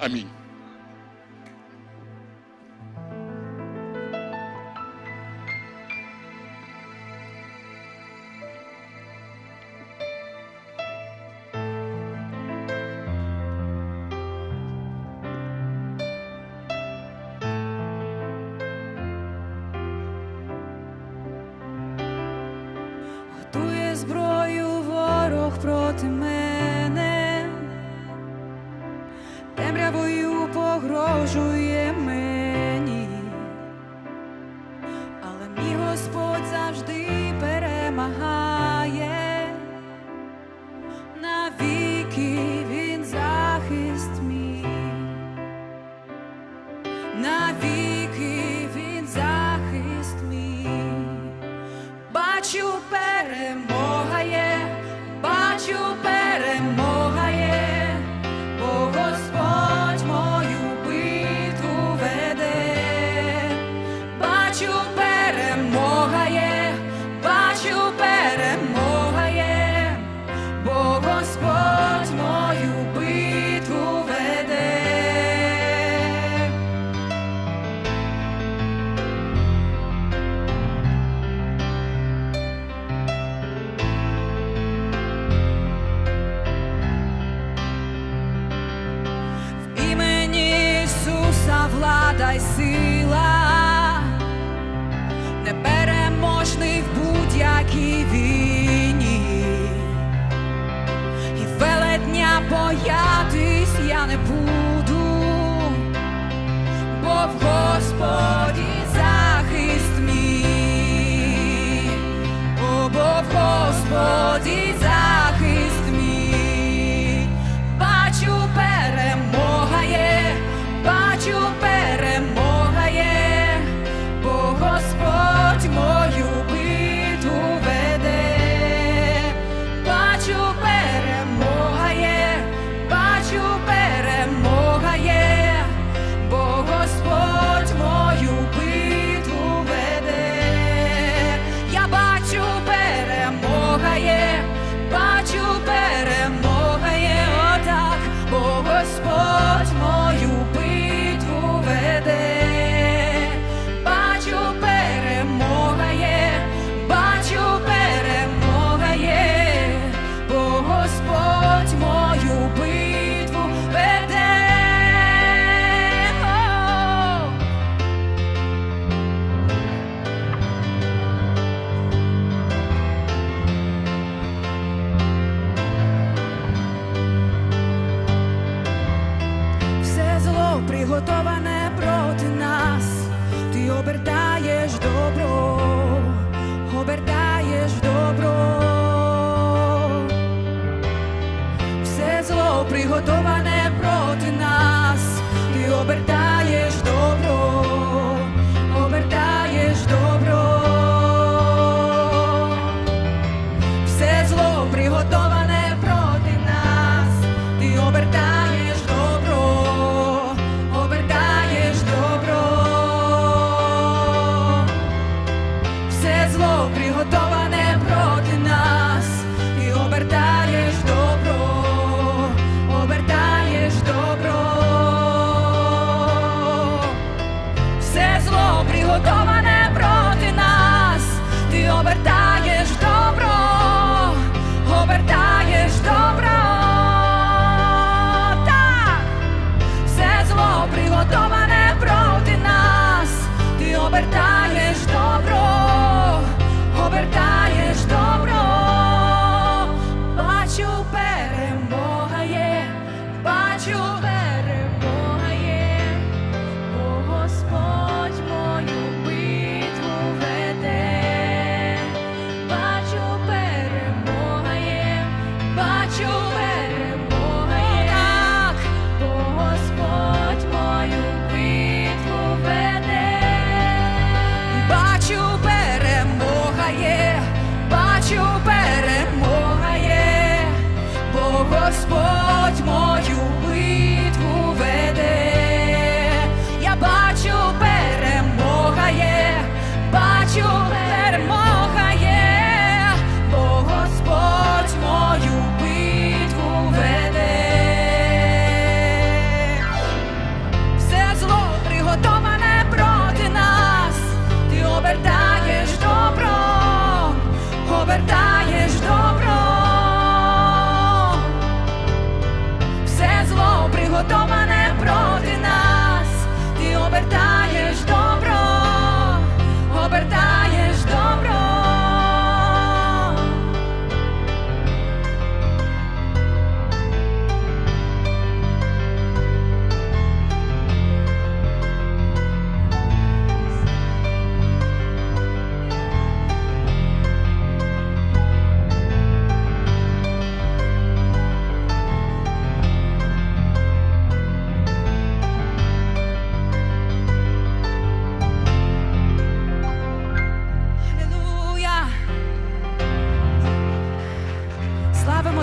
a mim. влада й сила, непереможний в будь-якій війні, і велетня боятись я не буду, бо в Господі захист мій, о, бо в Господі.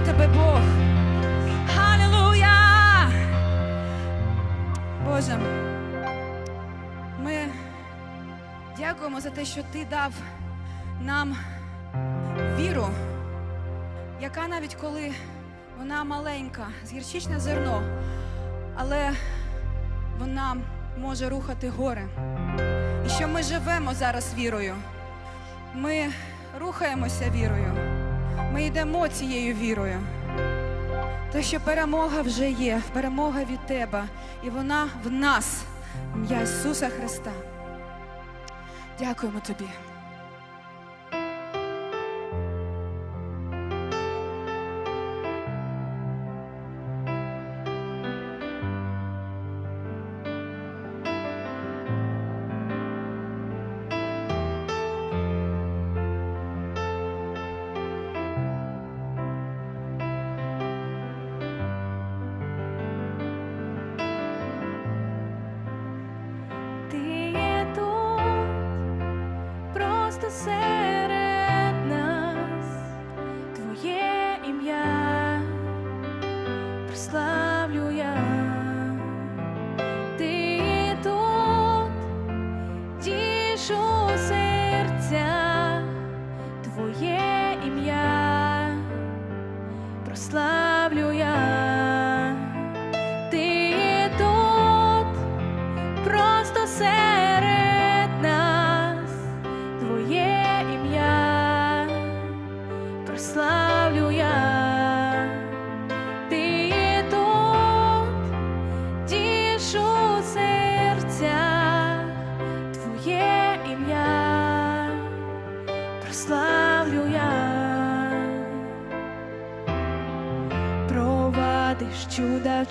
тебе, Бог. Халілуя! Боже, ми дякуємо за те, що Ти дав нам віру, яка навіть коли вона маленька, з зерно, але вона може рухати гори. І що ми живемо зараз вірою, ми рухаємося вірою. Ми йдемо цією вірою. Те, що перемога вже є, перемога від тебе, і вона в нас, ім'я Ісуса Христа. Дякуємо тобі. Серця, Твоє ім'я прославлю я.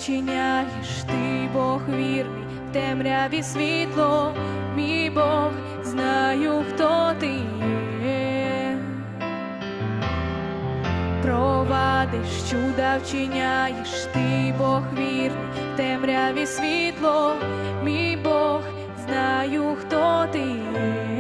Вчиняєш, ти Бог вірний, в темряві світло, мій Бог, знаю, хто ти є. Провадиш чуда вчиняєш, ти Бог вірний, в темряві світло, мій Бог, знаю, хто ти є.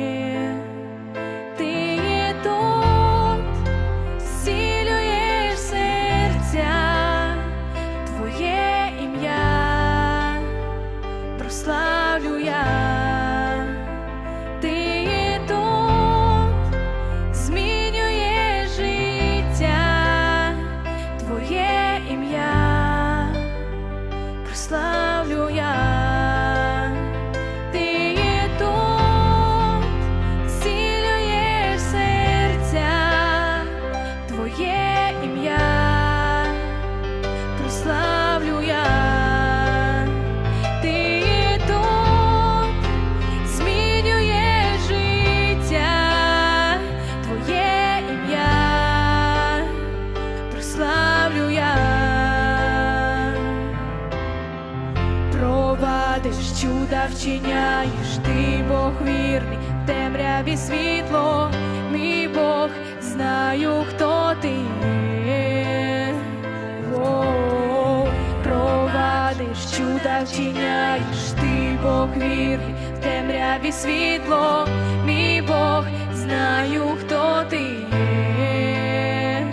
Вірний, в темряві світло, мій Бог, знаю, хто ти є.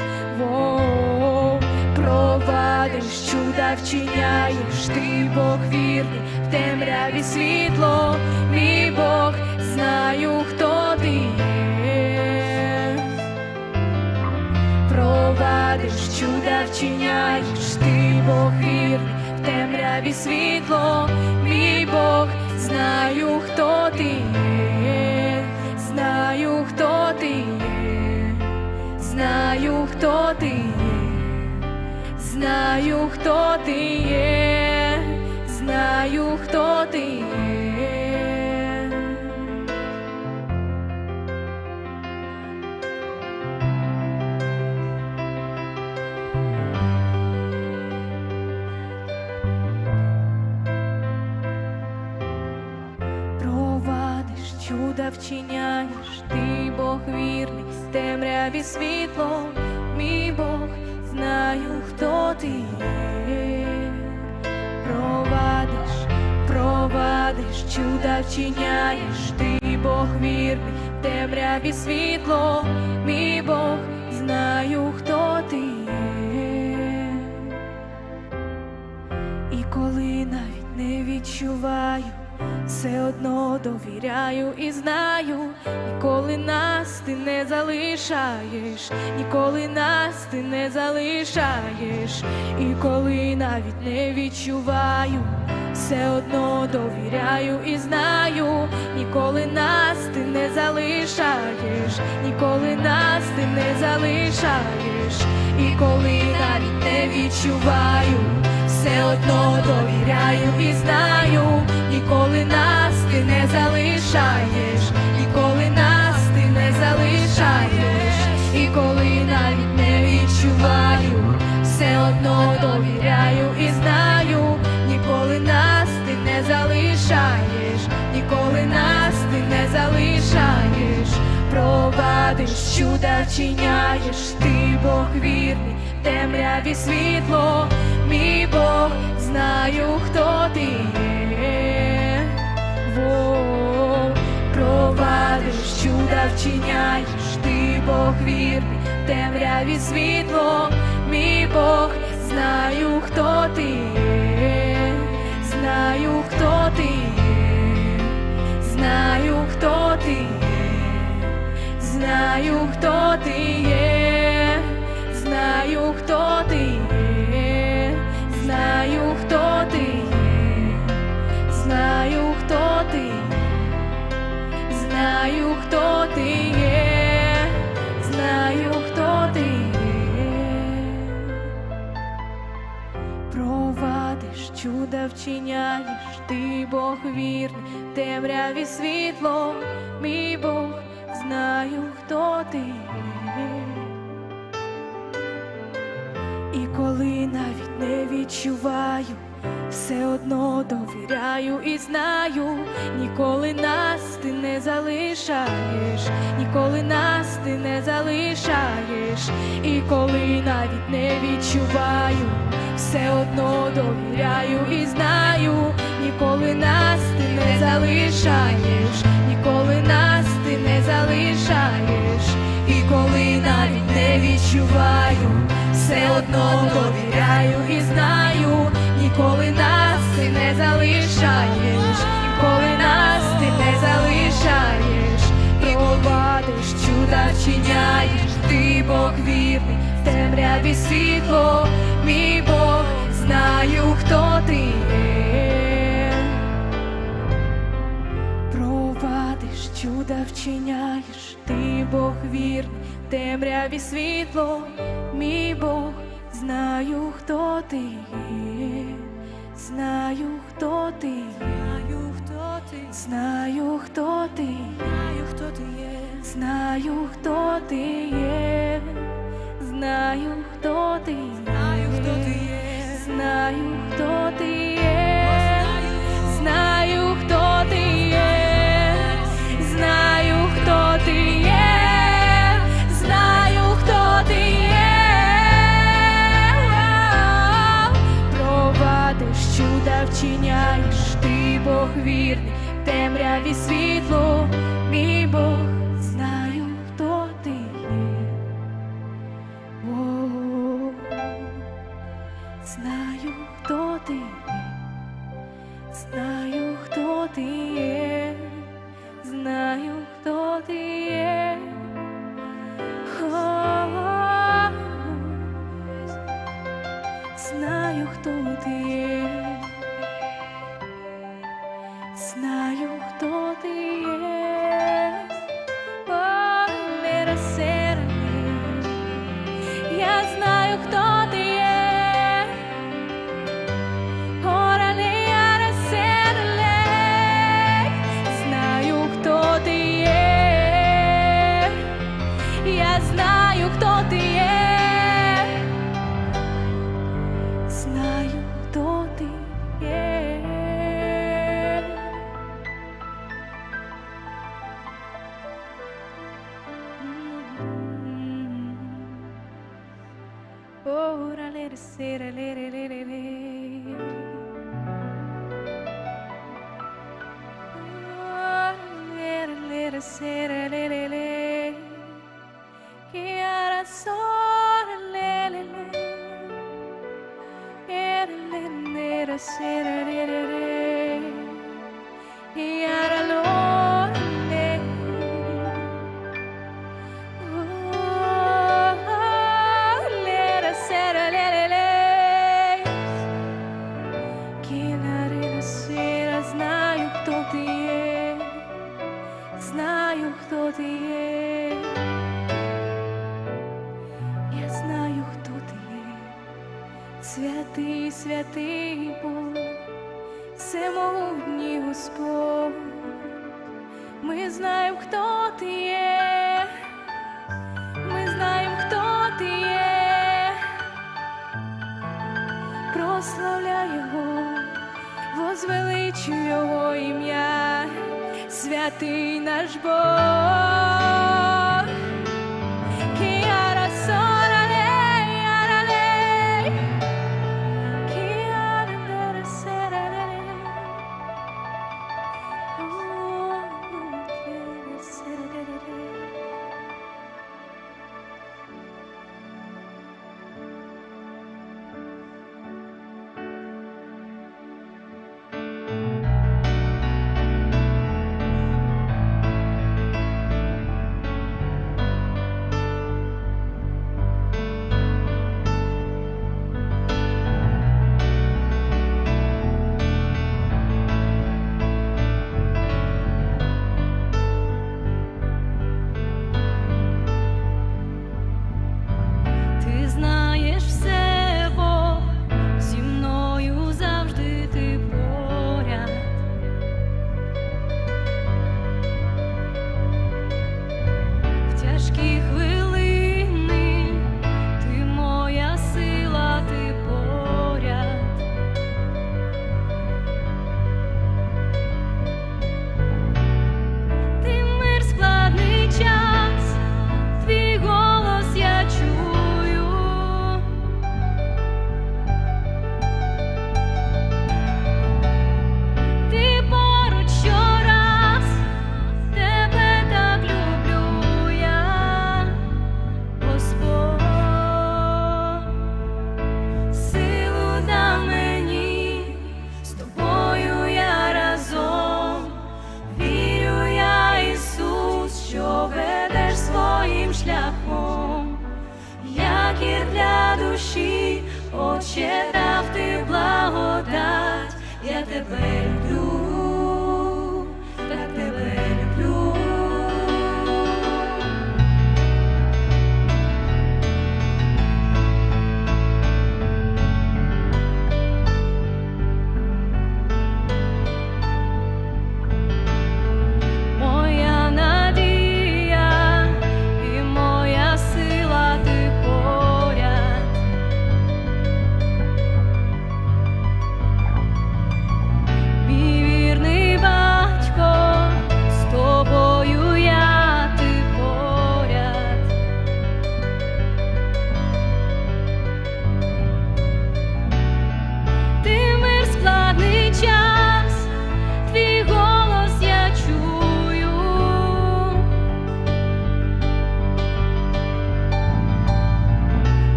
Провадиш чуда вчиняєш, ти Бог вірний, в темряві світло, мій Бог, знаю, хто ти є. Провадиш чуда вчиняєш, ти Бог вірний, в темряві світло, мій Бог, знаю, хто ти є, знаю, хто ти є, знаю, хто ти є. Знаю, хто ти є, знаю, хто ти є. Не відчуваю, все одно довіряю і знаю, ніколи нас ти не залишаєш, ніколи нас ти не залишаєш, і коли навіть не відчуваю, все одно довіряю і знаю, ніколи нас ти не залишаєш, ніколи нас ти не залишаєш, і коли навіть не відчуваю, все одно довіряю і знаю, ніколи нас ти не залишаєш, ніколи нас ти не залишаєш, і коли навіть не відчуваю, все одно довіряю і знаю, ніколи нас ти не залишаєш, ніколи нас ти не залишаєш, провадиш, чуда вчиняєш, ти Бог вірний, темряві світло, мій Бог, знаю, хто ти є. Во, провадиш, чуда вчиняєш, ти Бог вірний, темряві світло, мій Бог, знаю, хто ти є, знаю, хто ти є, знаю, хто ти є, знаю, хто ти є, знаю, хто ти є, знаю, хто ти є, знаю, хто ти є. Знаю, хто ти є, знаю, хто ти є. Провадиш, чуда вчиняєш, ти Бог вірний, темряві світло, мій Бог, знаю, хто ти є. Відчуваю, все одно довіряю і знаю, ніколи нас ти не залишаєш, ніколи нас ти не залишаєш, і коли навіть не відчуваю, все одно довіряю і знаю, ніколи нас ти не залишаєш, ніколи нас ти не залишаєш, і коли навіть не відчуваю, все одно довіряю і знаю, ніколи нас ти не залишаєш, ніколи нас ти не залишаєш, провадиш, чуда чиняєш, ти Бог вірний, в темряві світло, мій Бог, знаю, хто ти є. Чуда вчиняєш, ти Бог вірний, темряві світло, мій Бог, знаю, хто ти є, знаю, хто ти є, знаю, хто ти, знаю, хто ти, знаю, хто ти є, знаю, хто ти є, знаю, хто ти, знаю, хто ти є, знаю, хто ти є, темряві світло, мій Бог, знаю, хто ти є. О, Знаю, хто ти знаю, хто ти є,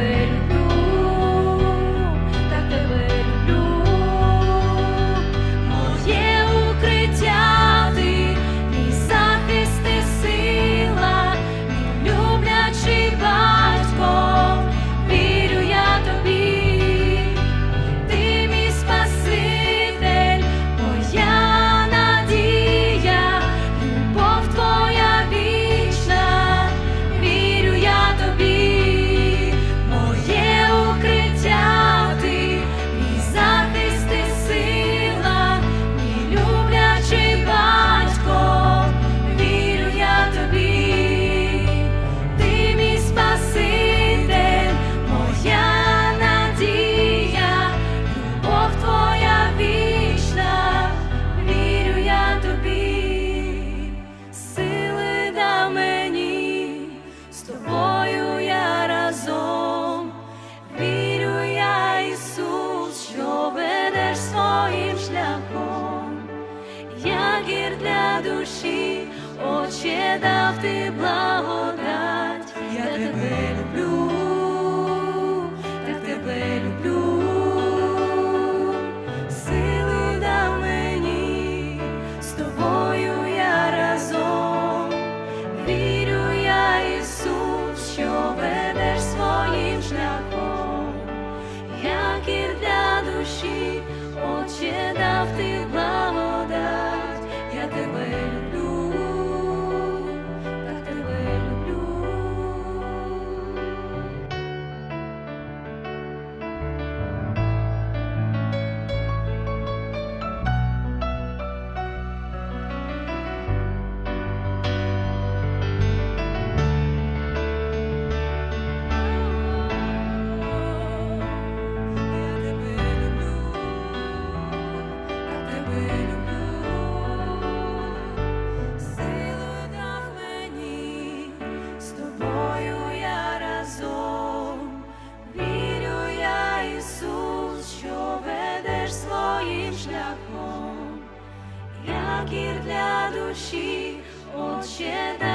я 息，我且待。